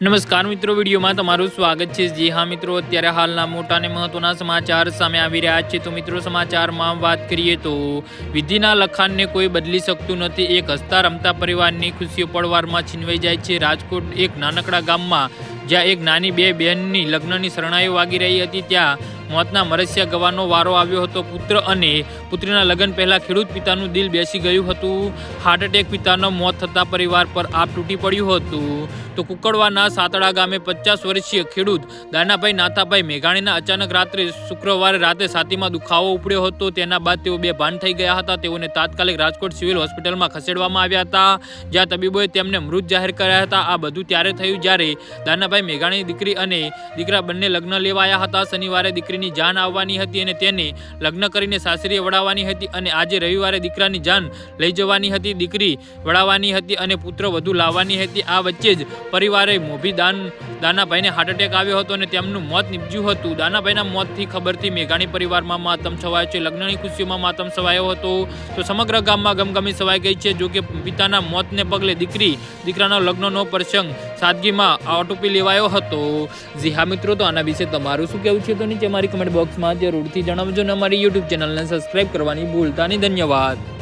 નમસ્કાર મિત્રો, વિડીયોમાં તમારું સ્વાગત છે. જી હા મિત્રો, અત્યારે હાલના મોટા અને મહત્વના સમાચાર સામે આવી રહ્યા છે. તો મિત્રો, સમાચારમાં વાત કરીએ તો વિધિના લખાણને કોઈ બદલી શકતું નથી. એક હસતા રમતા પરિવારની ખુશીઓ પડવારમાં છીનવાઈ જાય છે. રાજકોટ એક નાનકડા ગામમાં, જ્યાં એક નાની બે બહેનની લગ્નની શરણાઈઓ વાગી રહી હતી, ત્યાં મોતના મરસિયા ગવાનો વારો આવ્યો હતો પુત્ર અને પુત્રીના લગ્ન પહેલા ખેડૂત પિતાનું દિલ બેસી ગયું હતું. હાર્ટ એટેક પિતાનો મોત થતા પરિવાર પર આપ તૂટી પડ્યું હતું. તો કુકડવાના સાતડા ગામે પચાસ વર્ષીય ખેડૂત દાનાભાઈ નાથાભાઈ મેઘાણીના અચાનક રાત્રે શુક્રવારે રાતે સાતીમાં દુખાવો ઉપડ્યો હતો. તેના બાદ તેઓ બે ભાન થઈ ગયા હતા. તેઓને તાત્કાલિક રાજકોટ સિવિલ હોસ્પિટલમાં ખસેડવામાં આવ્યા હતા. જ્યાં તબીબોએ તેમને મૃત જાહેર કર્યા હતા. આ બધું ત્યારે થયું જ્યારે દાનાભાઈ મેઘાણીની દીકરી અને દીકરા બંને લગ્ન લેવાયા હતા. શનિવારે દીકરીની જાન આવવાની હતી અને તેને લગ્ન કરીને સાસરીએ વડાવવાની હતી અને આજે રવિવારે દીકરાની જાન લઈ જવાની હતી. દીકરી વડાવવાની હતી અને પુત્ર વધુ લાવવાની હતી. આ વચ્ચે જ પરિવારે મોભી દાન, દાનાભાઈને હાર્ટ એટેક આવ્યો હતો અને તેમનું મોત નીપજ્યું હતું. દાનાભાઈના મોતથી ખબરથી મેઘાણી પરિવારમાં માતમ છવાયો છે. લગ્નની ખુશીઓમાં માતમ છવાયો હતો. તો સમગ્ર ગામમાં ગમગમી છવાઈ ગઈ છે. જોકે પિતાના મોતને પગલે દીકરી, દીકરાના લગ્નનો પ્રસંગ સાદગીમાં આટોપી લેવાયો હતો. જી હા મિત્રો, તો આના વિશે તમારું શું કહેવું છે તો નીચે મારી કમેન્ટ બોક્સમાં જરૂરથી જણાવજો અને અમારી યુટ્યુબ ચેનલને સબસ્ક્રાઈબ કરવાની ભૂલતા નહીં. ધન્યવાદ.